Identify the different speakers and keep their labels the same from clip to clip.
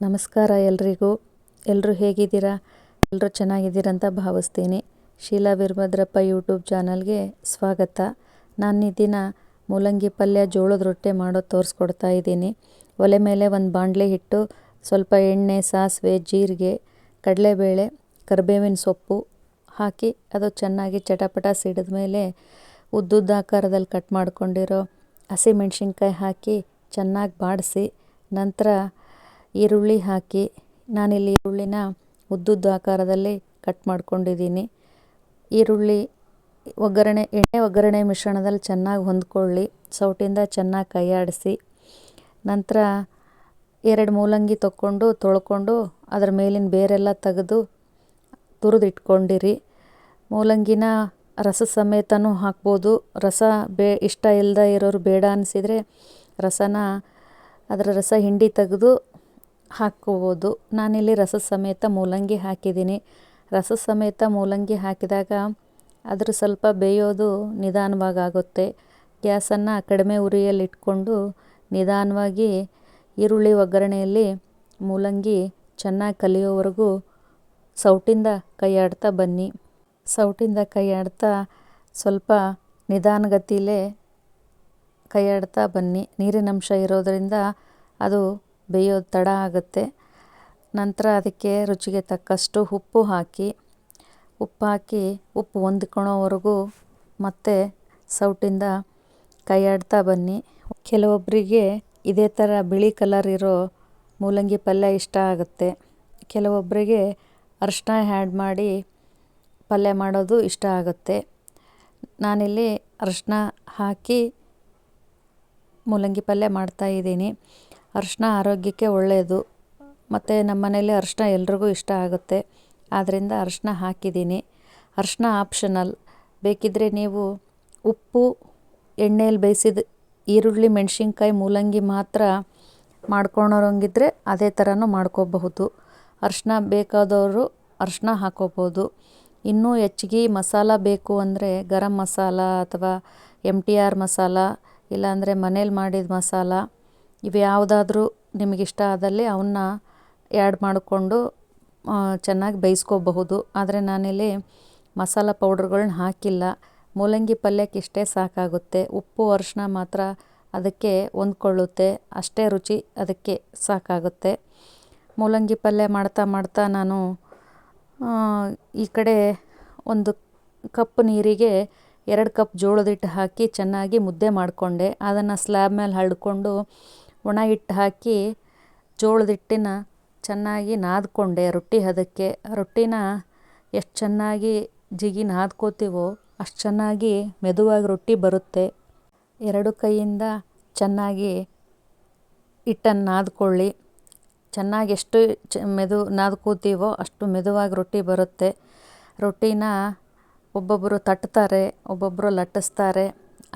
Speaker 1: ನಮಸ್ಕಾರ ಎಲ್ರಿಗೂ. ಎಲ್ಲರೂ ಹೇಗಿದ್ದೀರಾ? ಎಲ್ಲರೂ ಚೆನ್ನಾಗಿದ್ದೀರಂತ ಭಾವಿಸ್ತೀನಿ. ಶೀಲಾ ವೀರಭದ್ರಪ್ಪ ಯೂಟ್ಯೂಬ್ ಚಾನಲ್ಗೆ ಸ್ವಾಗತ. ನಾನು ಈ ದಿನ ಮೂಲಂಗಿ ಪಲ್ಯ ಜೋಳದ ರೊಟ್ಟಿ ಮಾಡೋದು ತೋರಿಸ್ಕೊಡ್ತಾ ಇದ್ದೀನಿ. ಒಲೆ ಮೇಲೆ ಒಂದು ಬಾಣಲೆ ಹಿಟ್ಟು, ಸ್ವಲ್ಪ ಎಣ್ಣೆ, ಸಾಸಿವೆ, ಜೀರಿಗೆ, ಕಡಲೆಬೇಳೆ, ಕರಿಬೇವಿನ ಸೊಪ್ಪು ಹಾಕಿ ಅದು ಚೆನ್ನಾಗಿ ಚಟಪಟ ಸಿಡಿದ ಮೇಲೆ ಉದ್ದುದ್ದ ಆಕಾರದಲ್ಲಿ ಕಟ್ ಮಾಡ್ಕೊಂಡಿರೋ ಹಸಿಮೆಣ್ಸಿನ್ಕಾಯಿ ಹಾಕಿ ಚೆನ್ನಾಗಿ ಬಾಡಿಸಿ, ನಂತರ ಈರುಳ್ಳಿ ಹಾಕಿ ನಾನಿಲ್ಲಿ ಈರುಳ್ಳಿನ ಉದ್ದುದ್ದ ಆಕಾರದಲ್ಲಿ ಕಟ್ ಮಾಡ್ಕೊಂಡಿದ್ದೀನಿ. ಈರುಳ್ಳಿ ಒಗ್ಗರಣೆ, ಎಣ್ಣೆ ಒಗ್ಗರಣೆ ಮಿಶ್ರಣದಲ್ಲಿ ಚೆನ್ನಾಗಿ ಹೊಂದ್ಕೊಳ್ಳಿ. ಸೌಟಿಂದ ಚೆನ್ನಾಗಿ ಕೈಯಾಡಿಸಿ. ನಂತರ ಎರಡು ಮೂಲಂಗಿ ತೊಗೊಂಡು ತೊಳ್ಕೊಂಡು ಅದರ ಮೇಲಿನ ಬೇರೆಲ್ಲ ತೆಗೆದು ತುರಿದಿಟ್ಕೊಂಡಿರಿ. ಮೂಲಂಗಿನ ರಸ ಸಮೇತನೂ ಹಾಕ್ಬೋದು. ರಸ ಬೇ, ಇಷ್ಟ ಇಲ್ಲದ ಇರೋರು ಬೇಡ ಅನಿಸಿದರೆ ರಸನ, ಅದರ ರಸ ಹಿಂಡಿ ತೆಗೆದು ಹಾಕ್ಕೋಬೋದು ನಾನಿಲ್ಲಿ ರಸ ಸಮೇತ ಮೂಲಂಗಿ ಹಾಕಿದ್ದೀನಿ. ರಸ ಸಮೇತ ಮೂಲಂಗಿ ಹಾಕಿದಾಗ ಅದ್ರ ಸ್ವಲ್ಪ ಬೇಯೋದು ನಿಧಾನವಾಗುತ್ತೆ ಗ್ಯಾಸನ್ನು ಕಡಿಮೆ ಉರಿಯಲ್ಲಿಟ್ಕೊಂಡು ನಿಧಾನವಾಗಿ ಈರುಳ್ಳಿ ಒಗ್ಗರಣೆಯಲ್ಲಿ ಮೂಲಂಗಿ ಚೆನ್ನಾಗಿ ಕಲಿಯೋವರೆಗೂ ಸೌಟಿಂದ ಕೈಯಾಡ್ತಾ ಬನ್ನಿ. ಸೌಟಿಂದ ಕೈಯಾಡ್ತಾ ಸ್ವಲ್ಪ ನಿಧಾನಗತಿಲೇ ಕೈಯಾಡ್ತಾ ಬನ್ನಿ. ನೀರಿನಂಶ ಇರೋದರಿಂದ ಅದು ಬೇಯೋದು ತಡ ಆಗುತ್ತೆ. ನಂತರ ಅದಕ್ಕೆ ರುಚಿಗೆ ತಕ್ಕಷ್ಟು ಉಪ್ಪು ಹಾಕಿ ಉಪ್ಪು ಹಾಕಿ ಉಪ್ಪು ಹೊಂದ್ಕೊಳೋವರೆಗೂ ಮತ್ತೆ ಸೌಟಿಂದ ಕೈಯಾಡ್ತಾ ಬನ್ನಿ. ಕೆಲವೊಬ್ಬರಿಗೆ ಇದೇ ಥರ ಬಿಳಿ ಕಲರ್ ಇರೋ ಮೂಲಂಗಿ ಪಲ್ಯ ಇಷ್ಟ ಆಗುತ್ತೆ. ಕೆಲವೊಬ್ಬರಿಗೆ ಅರಿಶಿನ ಆ್ಯಡ್ ಮಾಡಿ ಪಲ್ಯ ಮಾಡೋದು ಇಷ್ಟ ಆಗುತ್ತೆ. ನಾನಿಲ್ಲಿ ಅರಿಶಿನ ಹಾಕಿ ಮೂಲಂಗಿ ಪಲ್ಯ ಮಾಡ್ತಾಯಿದ್ದೀನಿ ಅರಿಶಿನ ಆರೋಗ್ಯಕ್ಕೆ ಒಳ್ಳೆಯದು ಮತ್ತು ನಮ್ಮ ಮನೇಲಿ ಅರಿಶಿನ ಎಲ್ರಿಗೂ ಇಷ್ಟ ಆಗುತ್ತೆ. ಆದ್ದರಿಂದ ಅರಿಶಿನ ಹಾಕಿದ್ದೀನಿ. ಅರಿಶಿನ ಆಪ್ಷನಲ್ ಬೇಕಿದ್ದರೆ ನೀವು ಉಪ್ಪು ಎಣ್ಣೆಯಲ್ಲಿ ಬೇಯಿಸಿದ ಈರುಳ್ಳಿ, ಮೆಣಸಿನ್ಕಾಯಿ, ಮೂಲಂಗಿ ಮಾತ್ರ ಮಾಡ್ಕೊಳೋರಂಗಿದ್ರೆ ಅದೇ ಥರನೂ ಮಾಡ್ಕೋಬಹುದು. ಅರಿಶಿನ ಬೇಕಾದವರು ಅರಿಶಿನ ಹಾಕೋಬೋದು ಇನ್ನೂ ಹೆಚ್ಚಿಗೆ ಮಸಾಲ ಬೇಕು ಅಂದರೆ ಗರಂ ಮಸಾಲ ಅಥವಾ ಎಂ ಟಿ ಆರ್ ಮಸಾಲ, ಇಲ್ಲಾಂದರೆ ಮನೇಲಿ ಮಾಡಿದ ಮಸಾಲ. ಇವು ಯಾವುದಾದ್ರೂ ನಿಮಗಿಷ್ಟ ಆದಲ್ಲಿ ಅವನ್ನ ಆ್ಯಡ್ ಮಾಡಿಕೊಂಡು ಚೆನ್ನಾಗಿ ಬೇಯಿಸ್ಕೋಬಹುದು. ಆದರೆ ನಾನಿಲ್ಲಿ ಮಸಾಲ ಪೌಡ್ರ್ಗಳ್ನ ಹಾಕಿಲ್ಲ. ಮೂಲಂಗಿ ಪಲ್ಯಕ್ಕೆ ಇಷ್ಟೇ ಸಾಕಾಗುತ್ತೆ. ಉಪ್ಪು ಅರಿಶಿನ ಮಾತ್ರ ಅದಕ್ಕೆ ಹೊಂದ್ಕೊಳ್ಳುತ್ತೆ. ಅಷ್ಟೇ ರುಚಿ ಅದಕ್ಕೆ ಸಾಕಾಗುತ್ತೆ. ಮೂಲಂಗಿ ಪಲ್ಯ ಮಾಡ್ತಾ ಮಾಡ್ತಾ ನಾನು ಈ ಕಡೆ ಒಂದು ಕಪ್ ನೀರಿಗೆ ಎರಡು ಕಪ್ ಜೋಳದ ಹಿಟ್ಟು ಹಾಕಿ ಚೆನ್ನಾಗಿ ಮುದ್ದೆ ಮಾಡಿಕೊಂಡೆ. ಅದನ್ನು ಸ್ಲ್ಯಾಬ್ ಮೇಲೆ ಹರಡ್ಕೊಂಡು ಒಣ ಹಿಟ್ಟು ಹಾಕಿ ಜೋಳದ ಹಿಟ್ಟಿನ ಚೆನ್ನಾಗಿ ನಾದ್ಕೊಂಡೆ ರೊಟ್ಟಿ ಹದಕ್ಕೆ. ರೊಟ್ಟಿನ ಎಷ್ಟು ಚೆನ್ನಾಗಿ ಜಿಗಿ ನಾದ್ಕೋತೀವೋ ಅಷ್ಟು ಚೆನ್ನಾಗಿ ಮೆದುವಾಗಿ ರೊಟ್ಟಿ ಬರುತ್ತೆ. ಎರಡು ಕೈಯಿಂದ ಚೆನ್ನಾಗಿ ಹಿಟ್ಟನ್ನು ನಾದ್ಕೊಳ್ಳಿ. ಚೆನ್ನಾಗಿ ಎಷ್ಟು ಚ ಮೆದು ನಾದ್ಕೋತೀವೋ ಅಷ್ಟು ಮೆದುವಾಗಿ ರೊಟ್ಟಿ ಬರುತ್ತೆ. ರೊಟ್ಟಿನ ಒಬ್ಬೊಬ್ಬರು ತಟ್ತಾರೆ ಒಬ್ಬೊಬ್ಬರು ಲಟ್ಟಿಸ್ತಾರೆ.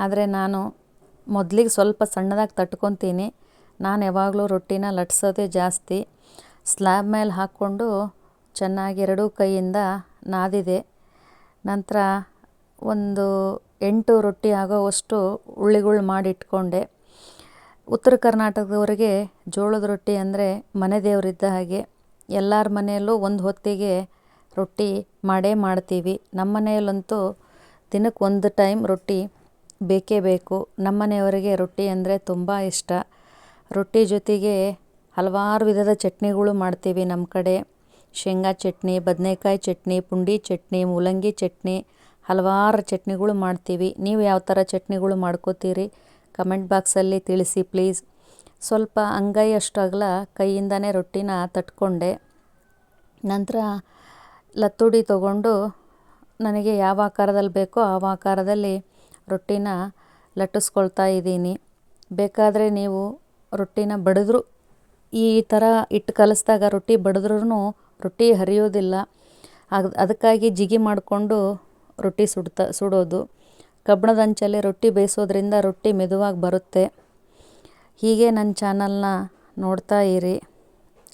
Speaker 1: ಆದರೆ ನಾನು ಮೊದಲಿಗೆ ಸ್ವಲ್ಪ ಸಣ್ಣದಾಗಿ ತಟ್ಕೊತೀನಿ. ನಾನು ಯಾವಾಗಲೂ ರೊಟ್ಟಿನ ಲಟ್ಸೋದೇ ಜಾಸ್ತಿ. ಸ್ಲ್ಯಾಬ್ ಮೇಲೆ ಹಾಕ್ಕೊಂಡು ಚೆನ್ನಾಗಿ ಎರಡೂ ಕೈಯಿಂದ ನಾದಿದೆ. ನಂತರ ಒಂದು ಎಂಟು ರೊಟ್ಟಿ ಆಗೋವಷ್ಟು ಉಳ್ಳಿಗಳು ಮಾಡಿಟ್ಕೊಂಡೆ. ಉತ್ತರ ಕರ್ನಾಟಕದವರಿಗೆ ಜೋಳದ ರೊಟ್ಟಿ ಅಂದರೆ ಮನೆ ದೇವರಿದ್ದ ಹಾಗೆ ಎಲ್ಲರ ಮನೆಯಲ್ಲೂ ಒಂದು ಹೊತ್ತಿಗೆ ರೊಟ್ಟಿ ಮಾಡೇ ಮಾಡ್ತೀವಿ. ನಮ್ಮ ಮನೆಯಲ್ಲಂತೂ ದಿನಕ್ಕೆ ಒಂದು ಟೈಮ್ ರೊಟ್ಟಿ ಬೇಕೇ ಬೇಕು. ನಮ್ಮ ಮನೆಯವರಿಗೆ ರೊಟ್ಟಿ ಅಂದರೆ ತುಂಬ ಇಷ್ಟ. ರೊಟ್ಟಿ ಜೊತೆಗೆ ಹಲವಾರು ವಿಧದ ಚಟ್ನಿಗಳು ಮಾಡ್ತೀವಿ ನಮ್ಮ ಕಡೆ. ಶೇಂಗಾ ಚಟ್ನಿ, ಬದನೇಕಾಯಿ ಚಟ್ನಿ, ಪುಂಡಿ ಚಟ್ನಿ, ಮೂಲಂಗಿ ಚಟ್ನಿ, ಹಲವಾರು ಚಟ್ನಿಗಳು ಮಾಡ್ತೀವಿ. ನೀವು ಯಾವ ಥರ ಚಟ್ನಿಗಳು ಮಾಡ್ಕೋತೀರಿ? ಕಮೆಂಟ್ ಬಾಕ್ಸಲ್ಲಿ ತಿಳಿಸಿ ಪ್ಲೀಸ್. ಸ್ವಲ್ಪ ಅಂಗೈ ಅಷ್ಟು ಕೈಯಿಂದನೇ ರೊಟ್ಟಿನ ತಟ್ಕೊಂಡೆ. ನಂತರ ಲತ್ತುಡಿ ತಗೊಂಡು ನನಗೆ ಯಾವ ಆಕಾರದಲ್ಲಿ ಬೇಕೋ ಆ ಆಕಾರದಲ್ಲಿ ರೊಟ್ಟಿನ ಲಟ್ಟಿಸ್ಕೊಳ್ತಾ ಇದ್ದೀನಿ. ಬೇಕಾದರೆ ನೀವು ರೊಟ್ಟಿನ ಬಡಿದ್ರು, ಈ ಥರ ಹಿಟ್ಟು ಕಲಸಿದಾಗ ರೊಟ್ಟಿ ಬಡಿದ್ರೂ ರೊಟ್ಟಿ ಹರಿಯೋದಿಲ್ಲ. ಅದು, ಅದಕ್ಕಾಗಿ ಜಿಗಿ ಮಾಡಿಕೊಂಡು ರೊಟ್ಟಿ ಸುಡ್ತಾ, ಸುಡೋದು. ಕಬ್ಬಿಣದ ಹಂಚಲ್ಲಿ ರೊಟ್ಟಿ ಬೇಯಿಸೋದ್ರಿಂದ ರೊಟ್ಟಿ ಮೆದುವಾಗಿ ಬರುತ್ತೆ. ಹೀಗೆ ನನ್ನ ಚಾನಲ್ನ ನೋಡ್ತಾ ಇರಿ,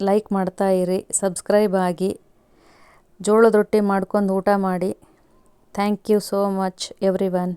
Speaker 1: ಲೈಕ್ ಮಾಡ್ತಾ ಇರಿ, ಸಬ್ಸ್ಕ್ರೈಬ್ ಆಗಿ, ಜೋಳದ ರೊಟ್ಟಿ ಮಾಡ್ಕೊಂಡು ಊಟ ಮಾಡಿ. Thank you so much everyone